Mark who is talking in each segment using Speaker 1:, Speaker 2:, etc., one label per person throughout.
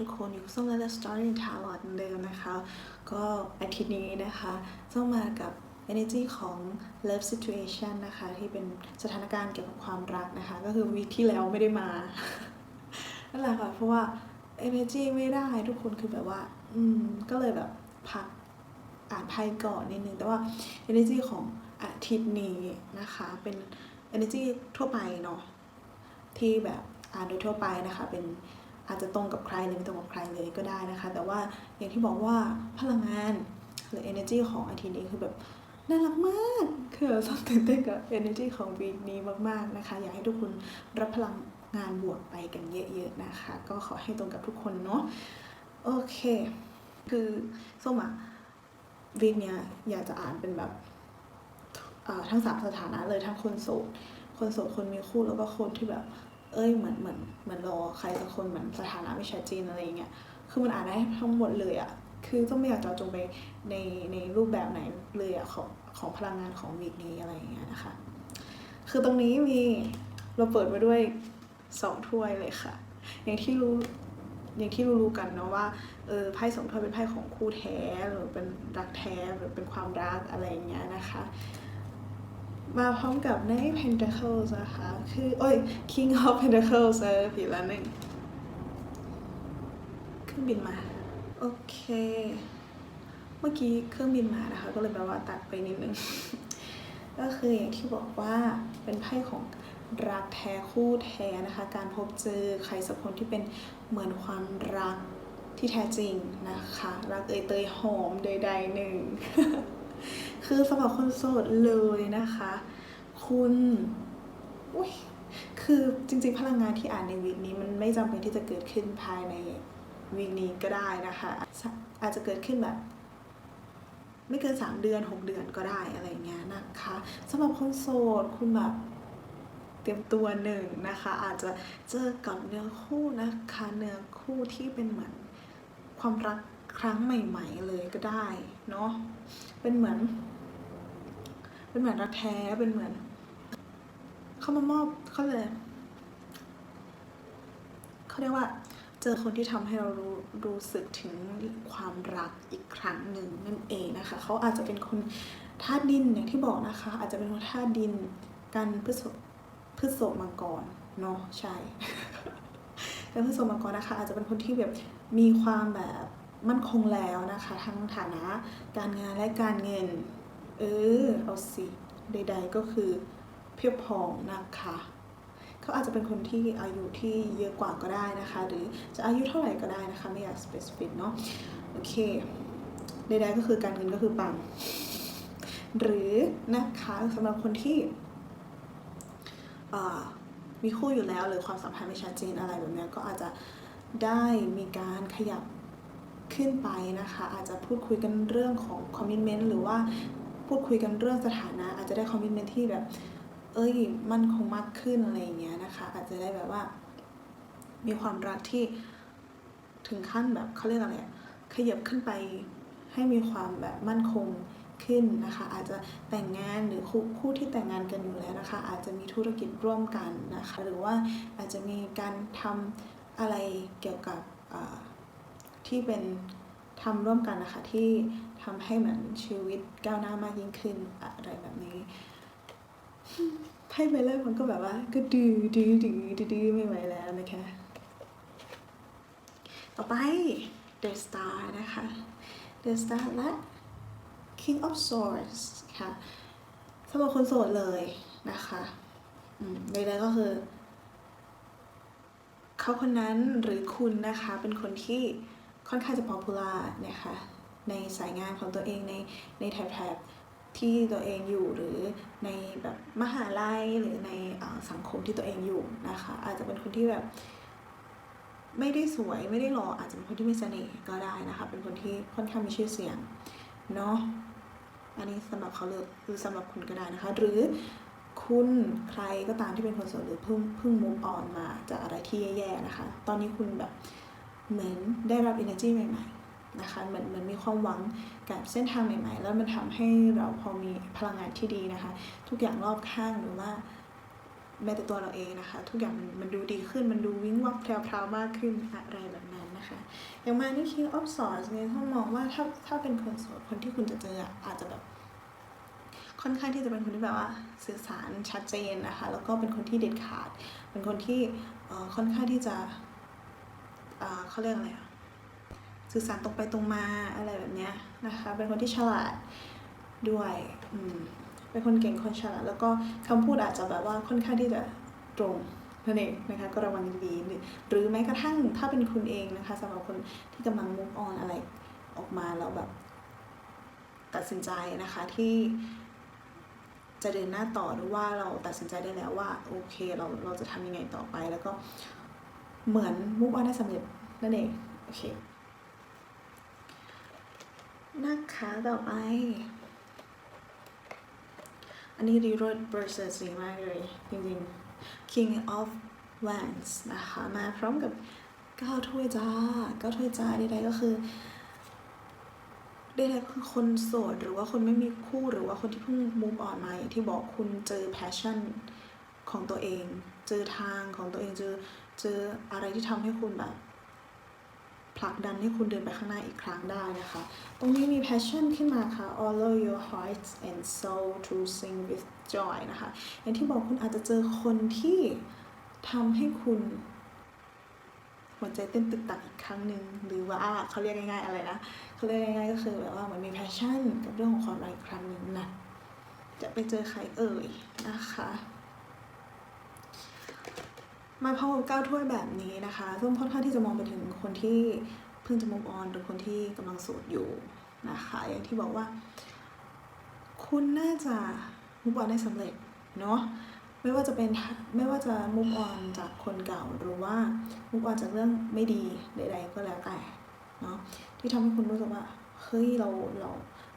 Speaker 1: ทุกคนอยู่ส้มและ The Story in Tarot เหมือนเดิมนะคะ ก็อาทิตย์นี้นะคะส้มมากับ energy ของ love situation นะคะ ที่เป็นสถานการณ์เกี่ยวกับความรักนะคะ ก็คือวีคที่แล้วไม่ได้มา นั่นแหละค่ะ เพราะว่า energy ไม่ได้ทุกคนคือแบบว่า อืม ก็เลยแบบพักอ่านไพ่ก่อนนิดนึง แต่ว่า energy ของอาทิตย์นี้นะคะ เป็น energy ทั่วไปเนาะที่แบบอ่านโดยทั่วไปนะคะ เป็น อาจจะตรงกับใครหรือไม่ตรงกับใครเลยก็ได้นะคะ แต่ว่าอย่างที่บอกว่าพลังงานหรือ energy ของอาทิตย์นี้คือแบบน่ารักมาก คือเราตื่นเต้นกับ energy ของวีคนี้มากๆนะคะ อยากให้ทุกคนรับพลังงานบวกไปกันเยอะๆนะคะ ก็ขอให้ตรงกับทุกคนเนาะ โอเค คือส้มอะวีคเนี้ยอยากจะอ่านเป็นแบบทั้งสามสถานะเลยทั้งคนโสด คนโสด คนมีคู่แล้วก็คนที่แบบ เอ้ยเหมือนเหมือนเหมือนรอใครสักคนเหมือนสถานะไม่ชัดเจนอะไรอย่างเงี้ยคือมันอ่านได้ทั้งหมดเลยอะคือต้องไม่อยากจะจงไปในในรูปแบบไหนเลยอะของของพลังงานของวีคนี้อะไรอย่างเงี้ยนะคะคือตรงนี้มีเราเปิดมาด้วยสองถ้วยเลยค่ะ อย่างที่รู้อย่างที่รู้ๆกันเนาะว่าเออไพ่สองถ้วยเป็นไพ่ของคู่แท้หรือเป็นรักแท้หรือเป็นความรักอะไรอย่างเงี้ยนะคะ มาพร้อมกับ Knight of Pentacles นะคะ คือ โอ้ย King of Pentacles เออผิดแล้วหนึ่งเครื่องบินมา โอเค เมื่อกี้เครื่องบินมานะคะ ก็เลยแปลว่าตัดไปนิดนึง ก็คืออย่างที่บอกว่าเป็นไพ่ของรักแท้คู่แท้นะคะ การพบเจอใครสักคนที่เป็นเหมือนความรักที่แท้จริงนะคะ รักเอ่ยเตยหอมใดๆหนึ่ง คือสำหรับคนโสดเลยนะคะ คุณอุ้ยคือจริงๆ พลังงานที่อ่านในวีคนี้มันไม่จำเป็นที่จะเกิดขึ้นภายในวีคนี้ก็ได้นะคะ อาจจะเกิดขึ้นแบบ ไม่เกิน 3 เดือน 6 เดือนก็ได้อะไรเงี้ยนะคะสำหรับคนโสดคุณแบบเตรียมตัวหนึ่งนะคะ อาจจะเจอกับเนื้อคู่นะคะ เนื้อคู่ที่เป็นเหมือนความรัก ครั้งใหม่ ๆ เลยก็ได้เนาะเป็นเหมือน เป็นเหมือนรักแท้เป็นเหมือน เขามามอบเขาเลยเขาเรียกว่า เจอคนที่ทำให้เรารู้รู้สึกถึงความรักอีกครั้งหนึ่งนั่นเองนะคะเขาอาจจะเป็นคนธาตุดินอย่างที่บอกนะคะ อาจจะเป็นคนธาตุดินกันพฤษภพฤษภมังกรเนาะใช่กันพฤษภมังกรนะคะ อาจจะเป็นคนที่แบบมีความแบบ มั่นคงแล้วนะคะ ทั้งฐานะการงานและการเงิน เออ เอาสิใด ๆ ก็คือเพียบพร้อมนะคะเขาอาจจะเป็นคนที่อายุที่เยอะกว่าก็ได้นะคะ หรือจะอายุเท่าไหร่ก็ได้นะคะ ไม่อยาก specific เนาะโอเคใดๆก็คือการเงินก็คือปัง หรือนะคะสำหรับคนที่มีคู่อยู่แล้วหรือความสัมพันธ์ไม่ชัดเจนอะไรแบบนี้ก็อาจจะได้มีการขยับ ขึ้นไปนะคะ อาจจะพูดคุยกันเรื่องของคอมมิชเมนต์หรือว่าพูดคุยกันเรื่องสถานะ อาจจะได้คอมมิชเมนต์ที่แบบ เอ้ยมันคงมากขึ้นอะไรอย่างเงี้ยนะคะ อาจจะได้แบบว่า มีความรักที่ถึงขั้นแบบเขาเรียกอะไรขยับขึ้นไปให้มีความแบบมั่นคงขึ้นนะคะ อาจจะแต่งงานหรือคู่คู่ที่แต่งงานกันอยู่แล้วนะคะ อาจจะมีธุรกิจร่วมกันนะคะ หรือว่าอาจจะมีการทำอะไรเกี่ยว ที่เป็นทำร่วมกันนะคะที่ทำให้เหมือนชีวิตก้าวหน้ามากยิ่งขึ้นอะไรแบบนี้ไพ่ใบแรกมันก็แบบว่า ก็ดื้อดื้อดื้อดื้อไม่ไหวแล้วนะคะ ต่อไป The Star นะคะ The Star และ King of Swords ค่ะสำหรับคนโสดเลยนะคะอืมใดๆก็คือ เขาคนนั้นหรือคุณนะคะ เป็นคนที่ ค่อนข้างจะ popular นะคะในสายงานของตัวเองในในแถบๆที่ตัวเองอยู่หรือในแบบมหาลัยหรือในอสังคมที่ตัวเองอยู่นะคะ อาจจะเป็นคนที่แบบ ไม่ได้สวยไม่ได้หล่ออาจจะเป็นคนที่มีเสน่ห์ก็ได้นะคะ เป็นคนที่ค่อนข้างมีชื่อเสียงเนาะอันนี้สำหรับเขาเลยหรือสำหรับคุณก็ได้นะคะ หรือคุณใครก็ตามที่เป็นคนโสดหรือเพิ่งเพิ่งมุกออนมาจากอะไรที่แย่ๆนะคะ ตอนนี้คุณแบบ เหมือนได้รับ energy ใหม่ๆนะคะเหมือนเหมือนมีความหวังกับเส้นทางใหม่ ๆ แล้วมันทำให้เราพอมีพลังงานที่ดีนะคะ ทุกอย่างรอบข้างหรือว่าแม้แต่ตัวเราเองนะคะ ทุกอย่างมันมันดูดีขึ้นมันดูวิ่งวับแพรวๆมากขึ้นอะไรแบบนั้นนะคะอย่างมานี่ King of Swords เนี่ยถ้ามองว่าถ้าถ้าเป็นคนโสดคนที่คุณจะเจออาจจะแบบค่อนข้างที่จะเป็นคนที่แบบว่าสื่อสารชัดเจนนะคะ แล้วก็เป็นคนที่เด็ดขาด เป็นคนที่ค่อนข้างที่จะ เขาเรียกอะไรสื่อสารตรงไปตรงมาอะไรแบบเนี้ยนะคะ เป็นคนที่ฉลาดด้วยอืมเป็นคนเก่งคนฉลาดแล้วก็คำพูดอาจจะแบบว่าค่อนข้างที่จะตรงนั่นเองนะคะก็ระวังดีๆหรือแม้กระทั่งถ้าเป็นคุณเองนะคะสำหรับคนที่กำลัง move on อะไรออกมาแล้วแบบตัดสินใจนะคะที่จะเดินหน้าต่อหรือว่าเราตัดสินใจได้แล้วว่าโอเคเราเราจะทำยังไงต่อไปแล้วก็ เหมือนมุกออนได้สำเร็จนั่นเอง โอเค นะคะต่อไป อันนี้รีโรดเบอร์เซอร์สีมากเลย จริงๆ King of Wands นะคะ มาพร้อมกับก้าถ้วยจ้าก้าถ้วยจ้าใดๆก็คือใดๆคือคนโสด หรือว่าคนไม่มีคู่หรือว่าคนที่เพิ่ง move on มาอย่างที่บอกคุณเจอ passion ของตัวเอง เจอทางของตัวเองเจอเจออะไรที่ทำให้คุณแบบผลักดันให้คุณเดินไปข้างหน้าอีกครั้งได้นะคะ ตรงนี้มี passion ขึ้นมาค่ะ allow your heart and soul to sing with joy นะคะ อย่างที่บอกคุณอาจจะเจอคนที่ทำให้คุณ หัวใจเต้นตึกตักอีกครั้งหนึ่งหรือว่าเขาเรียกง่ายๆอะไรนะเขาเรียกง่ายๆก็คือแบบว่าเหมือนมี passion กับเรื่องของความรักอีกครั้งหนึ่งนะ จะไปเจอใครเอ่ยนะคะ มาพร้อมกับเก้าถ้วยแบบนี้นะคะซึ่งค่อนข้างที่จะมองไปถึงคนที่เพิ่งจะ move on หรือคนที่กำลังโสดอยู่นะคะอย่างที่บอกว่า คุณน่าจะ move on ได้สำเร็จเนาะไม่ว่าจะเป็นไม่ว่าจะ move on จากคนเก่าหรือว่า move on จากเรื่องไม่ดีใด ๆ ก็แล้วแต่เนาะที่ทำให้คุณรู้สึกว่าเฮ้ยเราเรา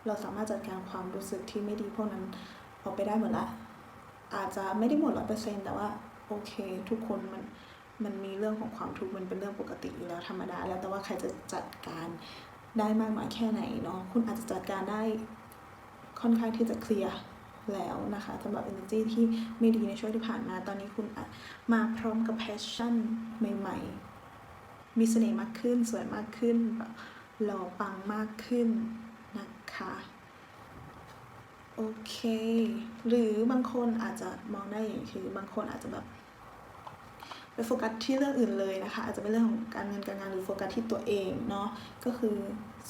Speaker 1: เราสามารถจัดการความรู้สึกที่ไม่ดีพวกนั้นออกไปได้หมดละอาจจะไม่ได้หมดร้อยเปอร์เซ็นต์แต่ว่า โอเค ทุกคนมันมันมีเรื่องของความทุกข์มันเป็นเรื่องปกติอยู่แล้วธรรมดา แล้วแต่ว่าใครจะจัดการได้มากน้อยแค่ไหนเนาะคุณอาจจะจัดการได้ค่อนข้างที่จะเคลียร์แล้วนะคะสำหรับ energy ที่ไม่ดีในช่วงที่ผ่านมาตอนนี้คุณอาจมาพร้อมกับ passion ใหม่ ๆ มีเสน่ห์มากขึ้น สวยมากขึ้นหล่อปังมากขึ้นนะคะ โอเค หรือบางคนอาจจะมองได้อย่างคือบางคนอาจจะแบบไปโฟกัสที่เรื่องอื่นเลยนะคะ อาจจะเป็นเรื่องของการเงินการงานหรือโฟกัสที่ตัวเองเนาะก็คือ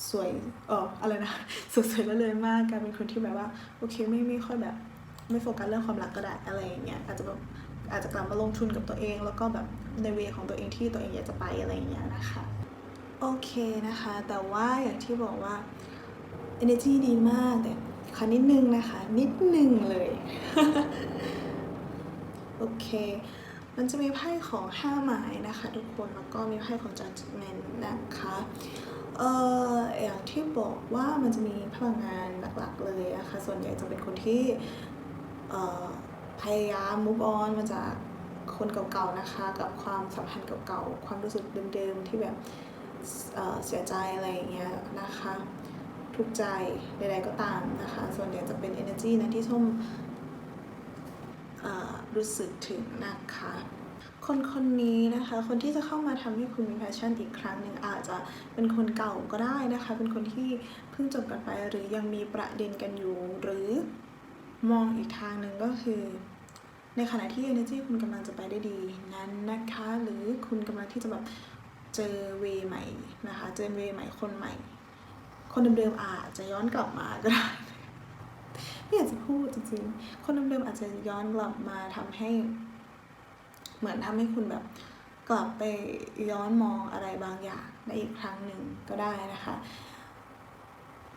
Speaker 1: สวยเอออะไรนะสวยๆแล้วเลยมากกลายเป็นคนที่แบบว่าโอเคไม่ไม่ค่อยแบบ ไม่โฟกัสเรื่องความรักก็ได้อะไรอย่างเงี้ยอาจจะแบบอาจจะกลับมาลงทุนกับตัวเอง แล้วก็แบบในเวของตัวเองที่ตัวเองอยากจะไปอะไรอย่างเงี้ยนะคะโอเคนะคะ แต่ว่าอย่างที่บอกว่า energy ดีมากแต่ ขอนิดนึงนะคะ นิดนึงเลย โอเค มันจะมีไพ่ของห้าไม้นะคะทุกคน แล้วก็มีไพ่ของ judgment นะคะเอ่ออย่างที่บอกว่ามันจะมีพลังงานหลักๆเลยนะคะส่วนใหญ่จะเป็นคนที่เอ่อพยายาม move on มาจากคนเก่าๆนะคะ กับความสัมพันธ์เก่าๆความรู้สึกเดิมๆที่แบบเอ่อเสียใจอะไรอย่างเงี้ยนะคะ ทุกใจใดๆก็ตามนะคะ ส่วนใหญ่จะเป็น energy นะที่ส้มรู้สึกถึงนะคะ คนคนนี้นะคะ คนที่จะเข้ามาทำให้คุณมี passion อีกครั้งหนึ่งอาจจะเป็นคนเก่าก็ได้นะคะ เป็นคนที่เพิ่งจบกันไปหรือยังมีประเด็นกันอยู่ หรือมองอีกทางหนึ่งก็คือ ในขณะที่ energy คุณกำลังจะไปได้ดีนั้นนะคะ หรือคุณกำลังที่จะแบบเจอเวใหม่นะคะ เจอเวใหม่คนใหม่ คนเดิมๆอาจจะย้อนกลับมาก็ได้ไม่อยากจะพูดจริงๆ คนเดิมๆอาจจะย้อนกลับมาทำให้ เหมือนทำให้คุณแบบกลับไปย้อนมองอะไรบางอย่างได้อีกครั้งหนึ่งก็ได้นะคะ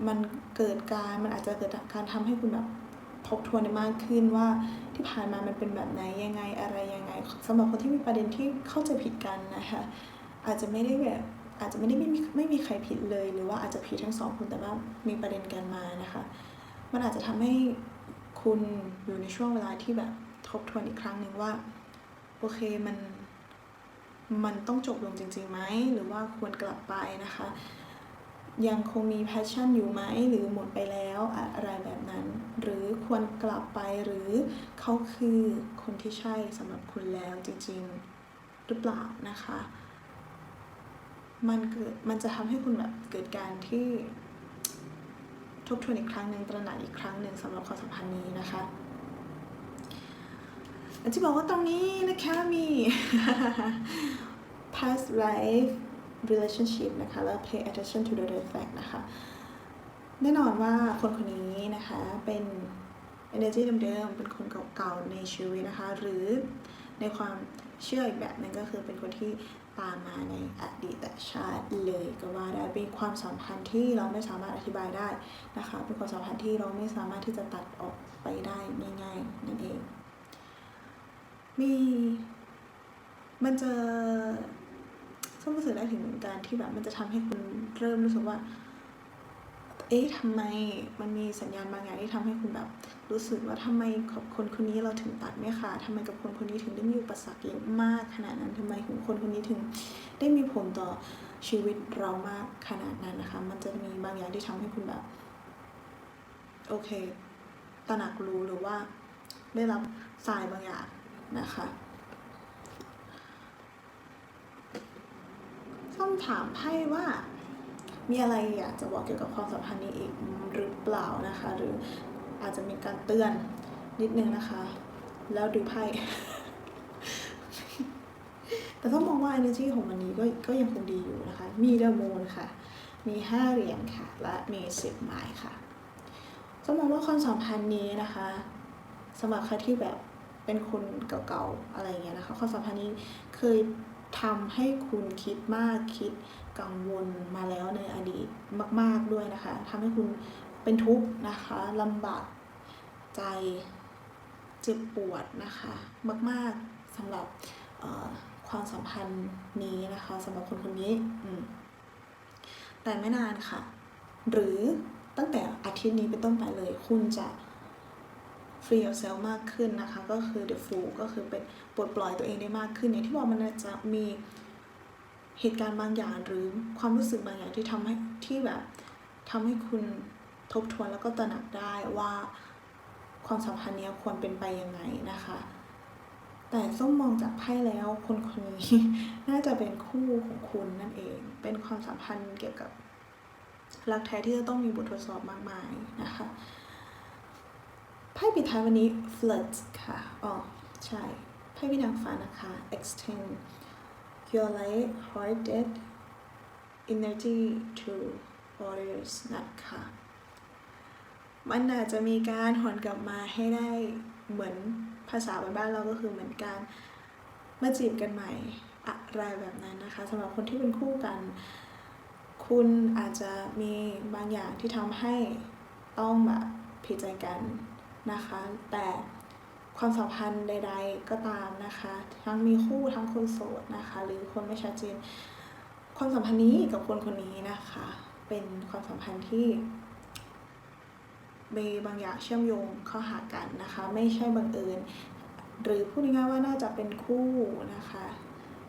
Speaker 1: มันเกิดการมันอาจจะเกิดการทำให้คุณแบบทบทวนได้มากขึ้นว่าที่ผ่านมามันเป็นแบบไหนยังไงอะไรยังไงสำหรับคนที่มีประเด็นที่เข้าใจผิดกันนะคะ อาจจะไม่ได้แบบ อาจจะไม่ได้ไม่มีไม่มีใครผิดเลย หรือว่าอาจจะผิดทั้งสองคนแต่ว่ามีประเด็นกันมานะคะ มันอาจจะทำให้คุณอยู่ในช่วงเวลาที่แบบทบทวนอีกครั้งหนึ่งว่า โอเคมันมันต้องจบลงจริงๆไหมหรือว่าควรกลับไปนะคะ ยังคงมี passion อยู่ไหมหรือหมดไปแล้วอะไรแบบนั้น หรือควรกลับไปหรือเขาคือคนที่ใช่สำหรับคุณแล้วจริงๆ หรือเปล่านะคะ มันเกิดมันจะทำให้คุณแบบเกิดการที่ทบทวนอีกครั้งหนึ่งตระหนักอีกครั้งหนึ่งสำหรับความสัมพันธ์นี้นะคะอันที่บอกว่าตรงนี้นะคะมี past life relationship นะคะแล้ว pay attention to the red flag นะคะแน่นอนว่าคนคนนี้นะคะเป็น energy เดิมๆ เป็นคนเก่าๆ ในชีวิตนะคะ หรือในความเชื่ออีกแบบนึงก็คือเป็นคนที่ ตามมาในอดีตชาติเลยก็ว่าได้เป็นความสัมพันธ์ที่เราไม่สามารถอธิบายได้นะคะเป็นความสัมพันธ์ที่เราไม่สามารถที่จะตัดออกไปได้ง่ายๆนั่นเอง มีมันจะส้มรู้สึกได้ถึงการที่แบบมันจะทำให้คุณเริ่มรู้สึกว่า เอ๊ะทำไมมันมีสัญญาณบางอย่างที่ทำให้คุณแบบ รู้สึกว่าทำไมกับคนคนนี้เราถึงตัดไม่ขาดทำไมกับคนคนนี้ถึงได้มีอุปสรรคเยอะมากขนาดนั้นทำไมถึงคนคนนี้ถึงได้มีผลต่อชีวิตเรามากขนาดนั้นนะคะ มันจะมีบางอย่างที่ทำให้คุณแบบ โอเค ตระหนักรู้หรือว่าได้รับสายบางอย่างนะคะส้มถามไพ่ว่า มีอะไรอยากจะบอกเกี่ยวกับความสัมพันธ์นี้อีกหรือเปล่านะคะ หรืออาจจะมีการเตือนนิดนึงนะคะ แล้วดูไพ่แต่ต้องมองว่า energy ของมันนี้ก็ก็ยังคงดีอยู่นะคะ มีเดอะมูนค่ะ มีห้าเหรียญค่ะ และมีสิบไม้ค่ะต้องมองว่าความสัมพันธ์นี้นะคะสำหรับใครที่แบบเป็นคนเก่าๆอะไรเงี้ยนะคะความสัมพันธ์นี้เคย ทำให้คุณคิดมากคิดกังวลมาแล้วในอดีตมาก ๆด้วยนะคะทำให้คุณเป็นทุกข์นะคะลำบากใจเจ็บปวดนะคะมาก ๆสำหรับความสัมพันธ์นี้นะคะสำหรับคนคนนี้แต่ไม่นานค่ะ หรือตั้งแต่อาทิตย์นี้เป็นต้นไปเลย คุณจะ free yourself มากขึ้นนะคะ ก็คือ the fool ก็คือเป็นปลดปล่อยตัวเองได้มากขึ้นอย่างที่บอกมันจะมีเหตุการณ์บางอย่างหรือความรู้สึกบางอย่างที่ทำให้ที่แบบทำให้คุณทบทวนแล้วก็ตระหนักได้ว่าความสัมพันธ์เนี้ยควรเป็นไปยังไงนะคะ แต่ส้มมองจากไพ่แล้วคนคนนี้น่าจะเป็นคู่ของคุณนั่นเอง เป็นความสัมพันธ์เกี่ยวกับรักแท้ที่จะต้องมีบททดสอบมากมายนะคะ ไพ่ปิดท้ายวันนี้ flirt ค่ะอ๋อใช่ไพ่พี่นางฟ้านะคะ extend your light hearted energy to others นะคะมันอาจจะมีการหวนกลับมาให้ได้เหมือนภาษาบ้านๆเราก็คือเหมือนการมาจีบกันใหม่อะไรแบบนั้นนะคะสำหรับคนที่เป็นคู่กัน คุณอาจจะมีบางอย่างที่ทำให้ต้องแบบผิดใจกัน นะคะ แต่ความสัมพันธ์ใด ๆ ก็ตามนะคะ ทั้งมีคู่ทั้งคนโสดนะคะ หรือคนไม่ชัดเจน ความสัมพันธ์นี้กับคนคนนี้นะคะ เป็นความสัมพันธ์ที่มีบางอย่างเชื่อมโยงเข้าหากันนะคะ ไม่ใช่บังเอิญหรือพูดง่ายๆว่าน่าจะเป็นคู่นะคะ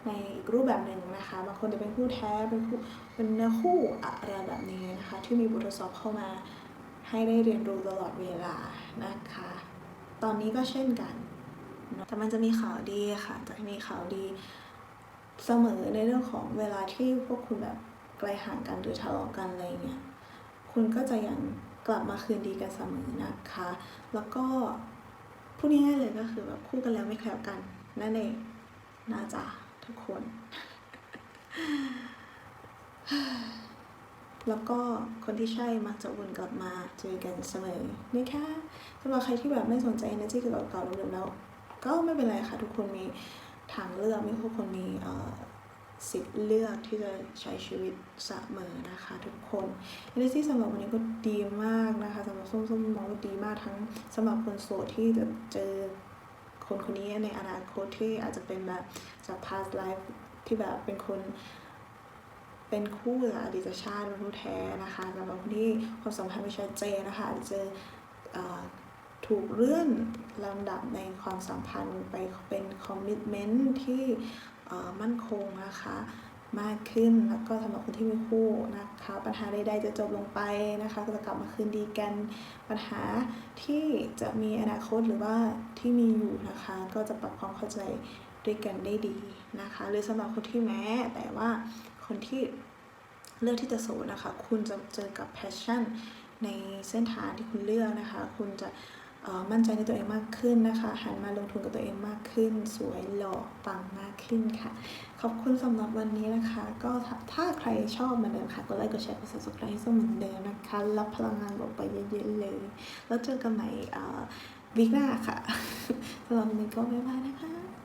Speaker 1: ในอีกรูปแบบหนึ่งนะคะบางคนจะเป็นคู่แท้เป็นคู่เป็นเนื้อคู่อะไรแบบนี้นะคะ ที่มีบททดสอบเข้ามา ให้ได้เรียนรู้ตลอดเวลานะคะ ตอนนี้ก็เช่นกัน แต่มันจะมีข่าวดีค่ะ จะมีข่าวดีเสมอในเรื่องของเวลาที่พวกคุณแบบไกลห่างกันหรือทะเลาะกันอะไรเงี้ย คุณก็จะยังกลับมาคืนดีกันเสมอนะคะ แล้วก็พูดง่ายๆเลยก็คือแบบคู่กันแล้วไม่แคล้วกันนั่นเองน่าจะทุกคน แล้วก็คนที่ใช่มักจะวนกลับมาเจอกันเสมอนะคะสำหรับใครที่แบบไม่สนใจ energy เกี่ยวกับเก่าเดิมแล้ว ก็ไม่เป็นไรค่ะ ทุกคนมีทางเลือกมีทุกคนมีสิทธิ์เลือกที่จะใช้ชีวิตเสมอนะคะทุกคน energy สำหรับวันนี้ก็ดีมากนะคะสำหรับส้มๆมองว่าดีมากทั้งสำหรับคนโสดที่จะเจอคนคนนี้ในอนาคตที่อาจจะเป็นแบบจาก past life ที่แบบเป็นคน เป็นคู่จากอดีตชาติเป็นคู่แท้นะคะสำหรับคนที่ความสัมพันธ์ไม่ชัดเจนนะคะอาจจะเจอถูกเลื่อนลำดับในความสัมพันธ์ไปเป็นคอมมิชเมนต์ที่มั่นคงนะคะมากขึ้นแล้วก็สำหรับคนที่มีคู่นะคะปัญหาใดๆจะจบลงไปนะคะก็จะกลับมาคืนดีกันปัญหาที่จะมีอนาคตหรือว่าที่มีอยู่นะคะ ก็จะปรับความเข้าใจด้วยกันได้ดีนะคะ หรือสำหรับคนที่แม้แต่ว่า คนที่เลือกที่จะโสดนะคะ คุณจะเจอกับ passion ในเส้นทางที่คุณเลือกนะคะ คุณจะมั่นใจในตัวเองมากขึ้นนะคะ หันมาลงทุนกับตัวเองมากขึ้น สวยหล่อปังมากขึ้นค่ะ ขอบคุณสำหรับวันนี้นะคะ ก็ถ้าถ้าใครชอบเหมือนเดิมค่ะกดไลค์กดแชร์กด subscribe ให้ส้มเหมือนเดิมนะคะ รับพลังงานบอกไปเยอะๆเลย แล้วเจอกันใหม่วีคหน้าค่ะสำหรับวันนี้ก็บ๊ายบายนะคะ